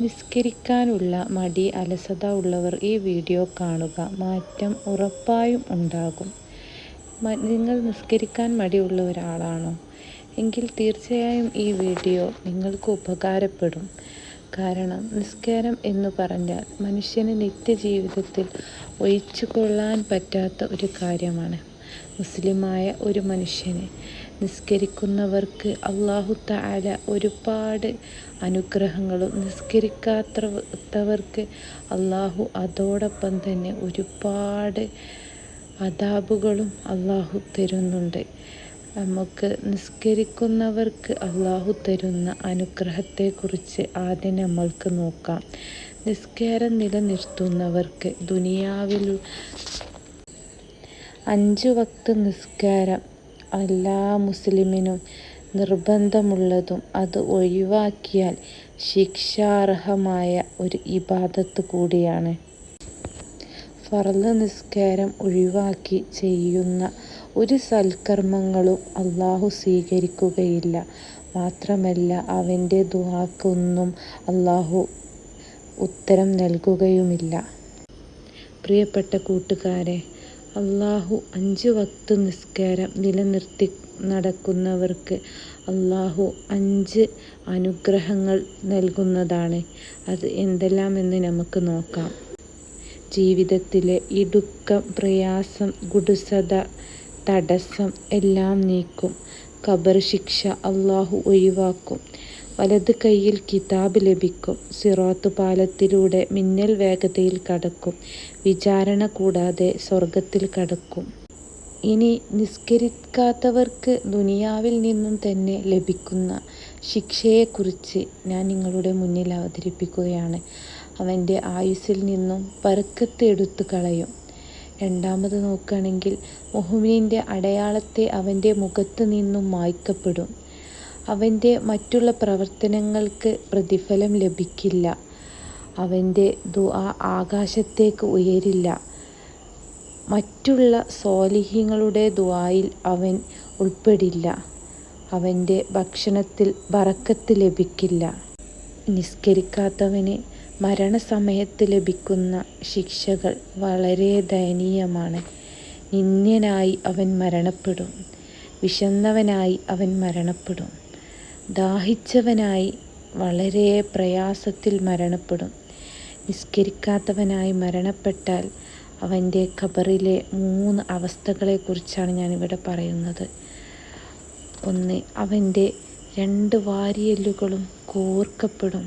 നിസ്കരിക്കാനുള്ള മടി അലസത ഉള്ളവർ ഈ വീഡിയോ കാണുക. മാറ്റം ഉറപ്പായും ഉണ്ടാകും. നിങ്ങൾ നിസ്കരിക്കാൻ മടിയുള്ള ഒരാളാണോ? എങ്കിൽ തീർച്ചയായും ഈ വീഡിയോ നിങ്ങൾക്ക് ഉപകാരപ്പെടും. കാരണം നിസ്കാരം എന്ന് പറഞ്ഞാൽ മനുഷ്യന് നിത്യജീവിതത്തിൽ ഒഴിച്ചു കൊള്ളാൻ പറ്റാത്ത ഒരു കാര്യമാണ്. മുസ്ലിമായ ഒരു മനുഷ്യന് നിസ്കരിക്കുന്നവർക്ക് അള്ളാഹു താല ഒരുപാട് അനുഗ്രഹങ്ങളും നിസ്കരിക്കാത്തവർക്ക് അള്ളാഹു അതോടൊപ്പം തന്നെ ഒരുപാട് അതാബുകളും അള്ളാഹു തരുന്നുണ്ട്. നമുക്ക് നിസ്കരിക്കുന്നവർക്ക് അള്ളാഹു തരുന്ന അനുഗ്രഹത്തെക്കുറിച്ച് ആദ്യം നമ്മൾക്ക് നോക്കാം. നിസ്കാരം നിലനിർത്തുന്നവർക്ക് ദുനിയാവിൽ അഞ്ചു വക്ത് നിസ്കാരം എല്ലാ മുസ്ലിമിനും നിർബന്ധമുള്ളതും അത് ഒഴിവാക്കിയാൽ ശിക്ഷാർഹമായ ഒരു ഇബാദത്ത് കൂടിയാണ്. ഫർൾ നിസ്കാരം ഒഴിവാക്കി ചെയ്യുന്ന ഒരു സൽക്കർമ്മങ്ങളും അള്ളാഹു സ്വീകരിക്കുകയില്ല. മാത്രമല്ല അവന്റെ ദുവാക്കൊന്നും അള്ളാഹു ഉത്തരം നൽകുകയുമില്ല. പ്രിയപ്പെട്ട കൂട്ടുകാരെ അള്ളാഹു അഞ്ച് വക്ത് നിസ്കാരം നിലനിർത്തി നടക്കുന്നവർക്ക് അള്ളാഹു അഞ്ച് അനുഗ്രഹങ്ങൾ നൽകുന്നതാണ്. അത് എന്തെല്ലാമെന്ന് നമുക്ക് നോക്കാം. ജീവിതത്തിലെ ഇടുക്കം പ്രയാസം ഗുഡുസത തടസ്സം എല്ലാം നീക്കും. ഖബർ ശിക്ഷ അള്ളാഹു ഒഴിവാക്കും. വലത് കൈയിൽ കിതാബ് ലഭിക്കും. സിറാത്ത് പാലത്തിലൂടെ മിന്നൽ വേഗതയിൽ കടക്കും. വിചാരണ കൂടാതെ സ്വർഗത്തിൽ കടക്കും. ഇനി നിസ്കരിക്കാത്തവർക്ക് ദുനിയാവിൽ നിന്നും തന്നെ ലഭിക്കുന്ന ശിക്ഷയെക്കുറിച്ച് ഞാൻ നിങ്ങളുടെ മുന്നിൽ അവതരിപ്പിക്കുകയാണ്. അവന്റെ ആയുസ്സിൽ നിന്നും പരക്കത്ത് എടുത്തു കളയും. രണ്ടാമത് നോക്കുകയാണെങ്കിൽ മുഹമ്മീന്റെ അടയാളത്തെ അവന്റെ മുഖത്ത് നിന്നും മായ്ക്കപ്പെടും. അവന്റെ മറ്റുള്ള പ്രവർത്തനങ്ങൾക്ക് പ്രതിഫലം ലഭിക്കില്ല. അവന്റെ ദുആ ആകാശത്തേക്ക് ഉയരില്ല. മറ്റുള്ള സ്വാലിഹ്യങ്ങളുടെ ദുആയിൽ അവൻ ഉൾപ്പെടില്ല. അവന്റെ ഭക്ഷണത്തിൽ ബറക്കത്ത് ലഭിക്കില്ല. നിസ്കരിക്കാത്തവന് മരണസമയത്ത് ലഭിക്കുന്ന ശിക്ഷകൾ വളരെ ദയനീയമാണ്. നിന്ദ്യനായി അവൻ മരണപ്പെടും. വിശന്നവനായി അവൻ മരണപ്പെടും. ദാഹിച്ചവനായി വളരെ പ്രയാസത്തിൽ മരണപ്പെടും. നിസ്കരിക്കാത്തവനായി മരണപ്പെട്ടാൽ അവന്റെ ഖബറിലെ മൂന്ന് അവസ്ഥകളെക്കുറിച്ചാണ് ഞാനിവിടെ പറയുന്നത്. ഒന്ന് അവന്റെ രണ്ട് വാരിയെല്ലുകളും കോർക്കപ്പെടും.